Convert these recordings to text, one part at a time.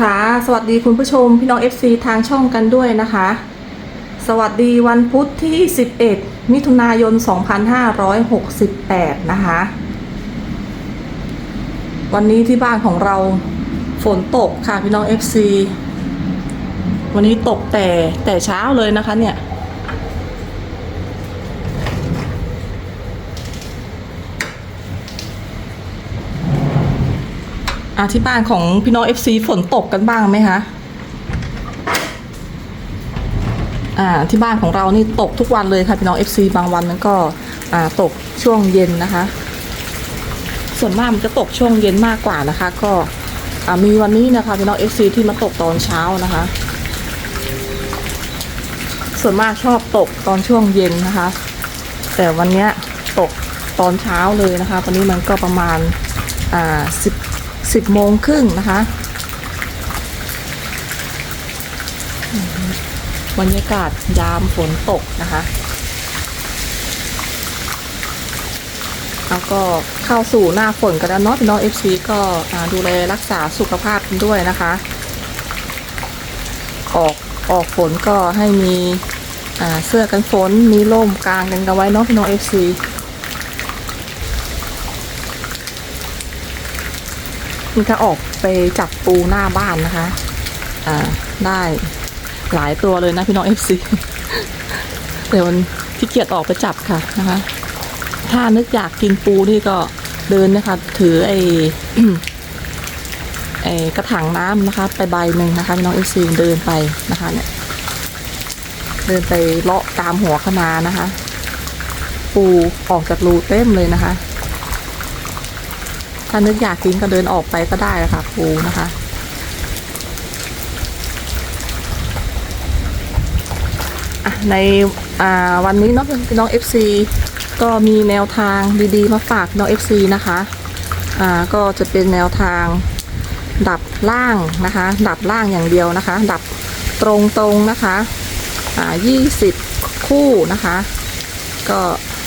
ค่ะ สวัสดีคุณผู้ชมพี่น้อง FC ทางช่องกันด้วยนะคะ สวัสดีวันพุธที่ 11 มิถุนายน 2568 นะคะ วันนี้ที่บ้านของเราฝนตกค่ะพี่น้อง FC วันนี้ตกแต่แต่เช้าเลยนะคะเนี่ย อะที่บ้านของพี่น้อง FC ฝนตกกันบ้างไหมคะ อ่าที่บ้านของเรานี่ตกทุกวันเลยค่ะพี่น้อง FC บางวันมันก็อ่าตกช่วงเย็นนะคะ ส่วนมากมันจะตกช่วงเย็นมากกว่านะคะ ก็อ่ามีวันนี้นะคะพี่น้อง FC ที่มาตกตอนเช้านะคะ ส่วนมากชอบตกตอนช่วงเย็นนะคะ แต่วันเนี้ยตกตอนเช้าเลยนะคะ ตอนนี้มันก็ประมาณอ่าสิบ สิบโมงครึ่งนะคะ บรรยากาศยามฝนตกนะคะ แล้วก็เข้าสู่หน้าฝนกันแล้วเนาะพี่น้อง FC ก็อ่าดูแลรักษาสุขภาพกันด้วยนะคะ ออกออกฝนก็ให้มีเสื้อกันฝนมีร่มกลางกันกันไว้เนาะพี่น้อง FC นี่ก็ออกไปจับปูหน้าบ้านนะคะ อ่า ได้หลายตัวเลยนะพี่น้อง FC เดี๋ยวมันขี้เกียจออกไปจับค่ะนะคะ ถ้านึกอยากกินปูนี่ก็เดินนะคะ ถือไอ้ไอ้กระถางน้ำนะคะ ไปใบหนึ่งนะคะพี่น้อง FC เดินไปนะคะ เนี่ย เดินไปเลาะตามหัวคะนานะคะ ปูออกจากรูเต็มเลยนะคะ ถ้านึกอยากกินก็เดินออกไปก็ได้ค่ะปูนะคะในวันนี้นาะพี่น้อง FC ก็มีแนวทางดีๆ มาฝากน้อง FC นะคะอ่าก็จะเป็นแนวทางดับล่างนะคะ ดับล่างอย่างเดียวนะคะ ดับตรงๆนะคะอ่า20คู่นะคะ ก็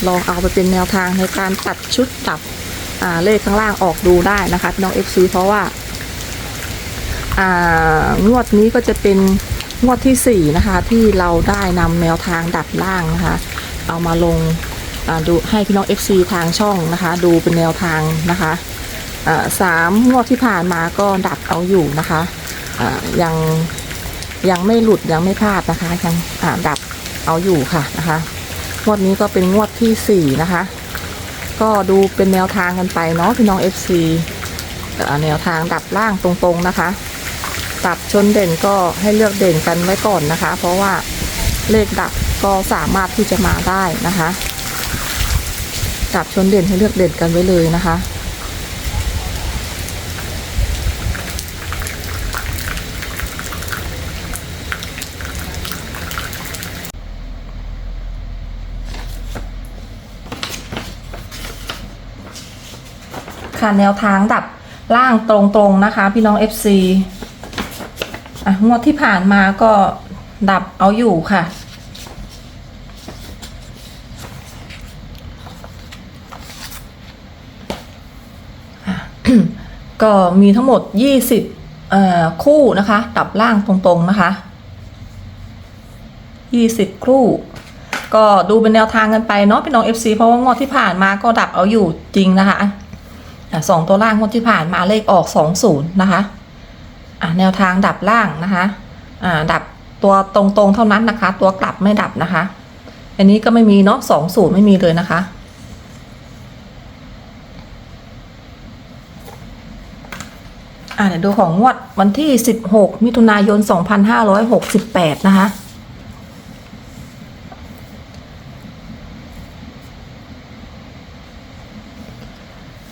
ลองเอาไปเป็นแนวทางในการตัดชุดดับ เลขข้างล่างออกดูได้นะคะพี่น้อง FC เพราะว่า อ่างวดนี้ก็จะเป็นงวดที่ 4 นะคะ ที่เราได้นำแนวทางดับล่างนะคะ เอามาลงาดูให้พี่น้อง FC ทางช่องนะคะ ดูเป็นแนวทางนะคะสามงวดที่ผ่านมาก็ดับเอาอยู่นะคะยังยังไม่หลุดยังไม่พลาดนะคะยังดับเอาอยู่ค่ะนะคะงวดนี้ก็เป็นงวดที่ 4 นะคะ ก็ดูเป็นแนวทางกันไปเนาะพี่น้อง FC เอ่แนวทางดับล่างตรงๆนะคะดับชนเด่นก็ให้เลือกเด่นกันไว้ก่อนนะคะ เพราะว่าเลขดับก็สามารถที่จะมาได้นะคะดับชนเด่นให้เลือกเด่นกันไว้เลยนะคะ ค่ะ แนวทางดับล่างตรงๆนะคะ พี่น้อง FC อะงวดที่ผ่านมาก็ดับเอาอยู่ค่ะ ก็มีทั้งหมด 20เอ่อคู่นะคะ ดับล่างตรงๆนะคะ 20 คู่ ก็ดูเป็นแนวทางกันไปเนาะพี่น้อง FC เพราะว่างวดที่ผ่านมาก็ดับเอาอยู่จริงนะคะอะ สองตัวล่างงวดที่ผ่านมาเลขออกสองศูนย์นะคะแนวทางดับล่างนะคะดับตัวตรงๆเท่านั้นนะคะ ตัวกลับไม่ดับนะคะ อันนี้ก็ไม่มีเนาะสองศูนย์ไม่มีเลยนะคะอ่าเดี๋ยวดูของงวดวันที่สิบหกมิถุนายนสองพันห้าร้อยหกสิบแปดนะคะ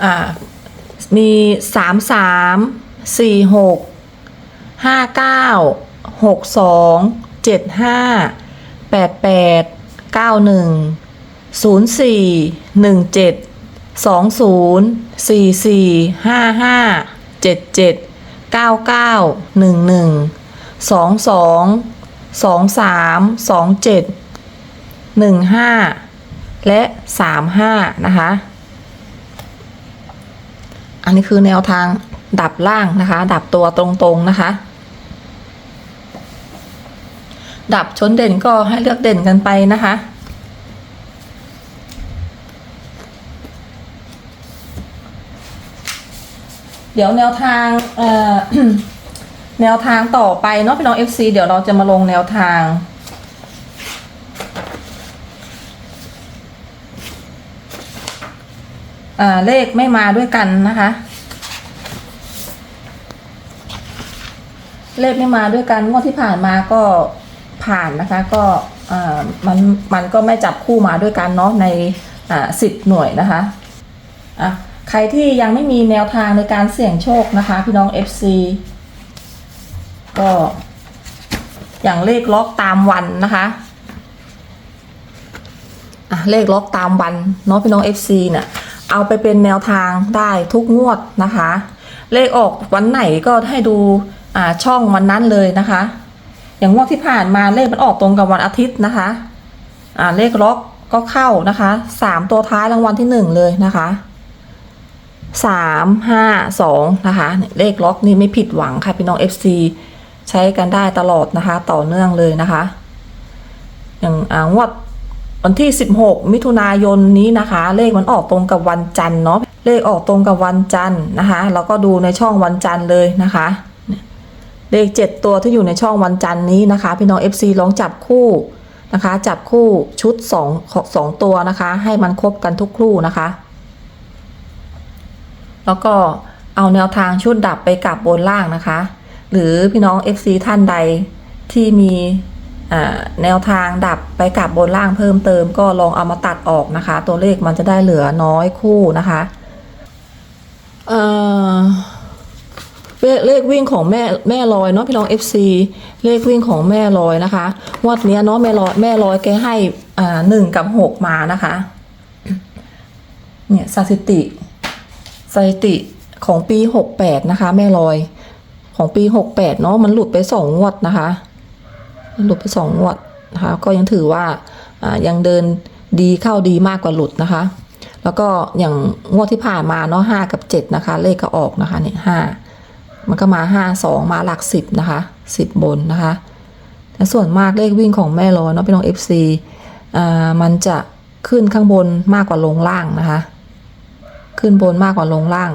อ่า มีสามสามสี่หกห้าเก้าหกสองเจ็ดห้าแปดแปดเก้าหนึ่งศูนย์สี่หนึ่งเจ็ดสองศูนย์สี่สี่ห้าห้าเจ็ดเจ็ดเก้าเก้าหนึ่งหนึ่งสองสองสองสามสองเจ็ดหนึ่งห้าและสามห้านะคะ อันนี้คือแนวทางดับล่างนะคะ ดับตัวตรงๆนะคะ ดับชนเด่นก็ให้เลือกเด่นกันไปนะคะเดี๋ยวแนวทางแนวทางต่อไปเนาะพี่น้อง FC เดี๋ยวเราจะมาลงแนวทาง เลขไม่มาด้วยกันนะคะ เลขไม่มาด้วยกันงวดที่ผ่านมาก็ผ่านนะคะ ก็มันมันก็ไม่จับคู่มาด้วยกันเนาะในสิบหน่วยนะคะอะใครที่ยังไม่มีแนวทางในการเสี่ยงโชคนะคะ พี่น้อง FC ก็อย่างเลขล็อกตามวันนะคะอะเลขล็อกตามวันเนาะพี่น้อง FC เนี่ย เอาไปเป็นแนวทางได้ทุกงวดนะคะ เลขออกวันไหนก็ให้ดูช่องวันนั้นเลยนะคะ อย่างงวดที่ผ่านมาเลขมันออกตรงกับวันอาทิตย์นะคะเลขล็อกก็เข้านะคะสามตัวท้ายรางวัลที่หนึ่งเลยนะคะสามห้าสองนะคะ เลขล็อกนี่ไม่ผิดหวังค่ะพี่น้อง FC ใช้กันได้ตลอดนะคะ ต่อเนื่องเลยนะคะ อย่างงวด วันที่ 16 มิถุนายนนี้นะคะ เลขมันออกตรงกับวันจันทร์เนาะเลขออกตรงกับวันจันทร์นะคะแล้วก็ดูในช่องวันจันทร์เลยนะคะ เลข 7 ตัวที่อยู่ในช่องวันจันทร์นี้นะคะ พี่น้อง FC ลองจับคู่นะคะ จับคู่ชุด2 2ตัวนะคะ ให้มันครบกันทุกคู่นะคะ แล้วก็เอาแนวทางชุดดับไปกลับบนล่างนะคะ หรือพี่น้อง FC ท่านใดที่มี แนวทางดับไปกลับบนล่างเพิ่มเติมก็ลองเอามาตัดออกนะคะ ตัวเลขมันจะได้เหลือน้อยคู่นะคะเเลขเลขวิ่งของแม่แม่ลอยเนาะพี่น้อง FC เลขวิ่งของแม่ลอยนะคะงวัดเนี้ยเนาะแม่ลอยแม่ลอยแกให้อ่าหนึ่งกับหกมานะคะเนี่ยสถิติสถิติของปี68นะคะ แม่ลอยของปี68เนาะมันหลุดไปสองงวดนะคะ หลุดไปสองงวดนะคะ ก็ยังถือว่าอ่ายังเดินดีเข้าดีมากกว่าหลุดนะคะ แล้วก็อย่างงวดที่ผ่านมาเนาะห้ากับเจ็ดนะคะ เลขก็ออกนะคะเนี่ยห้ามันก็มาห้าสองมาหลักสิบนะคะสิบบนนะคะแต่ส่วนมากเลขวิ่งของแม่ลอยเนาะพี่น้อง FC อ่ามันจะขึ้นข้างบนมากกว่าลงล่างนะคะ ขึ้นบนมากกว่าลงล่าง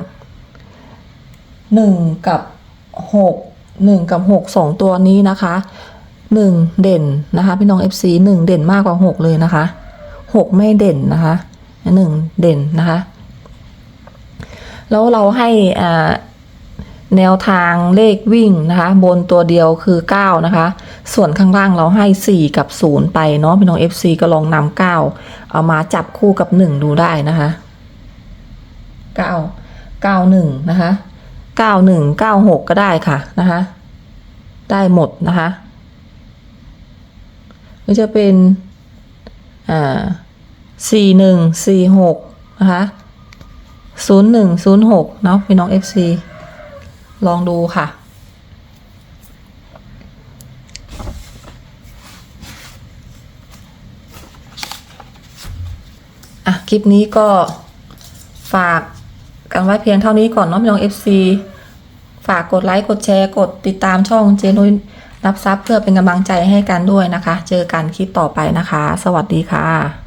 หนึ่งกับหกหนึ่งกับหกสองตัวนี้นะคะ หนึ่งเด่นนะคะพี่น้อง FC หนึ่งเด่นมากกว่าหกเลยนะคะหกไม่เด่นนะคะหนึ่งเด่นนะคะ แล้วเราให้อ่าแนวทางเลขวิ่งนะคะ บนตัวเดียวคือ 9 นะคะ ส่วนข้างล่างเราให้ 4 กับ 0 ไปเนาะพี่น้อง FC ก็ลองนำ9 เอามาจับคู่กับ 1 ดูได้นะคะเก้าเก้าหนึ่งนะคะเก้าหนึ่งเก้าหกก็ได้ค่ะนะคะ ได้หมดนะคะ หรือจะเป็นอ่าสี่หนึ่งสี่หกนะคะศูนย์หนึ่งศูนย์หกเนาะพี่น้อง FC ลองดูค่ะ อะ คลิปนี้ก็ฝากกันไว้เพียงเท่านี้ก่อนเนาะพี่น้อง FC ฝากกดไลค์ กดแชร์ กดติดตามช่องเจนุย รับทรัพย์เพื่อเป็นกำลังใจให้กันด้วยนะคะ เจอกันคลิปต่อไปนะคะ สวัสดีค่ะ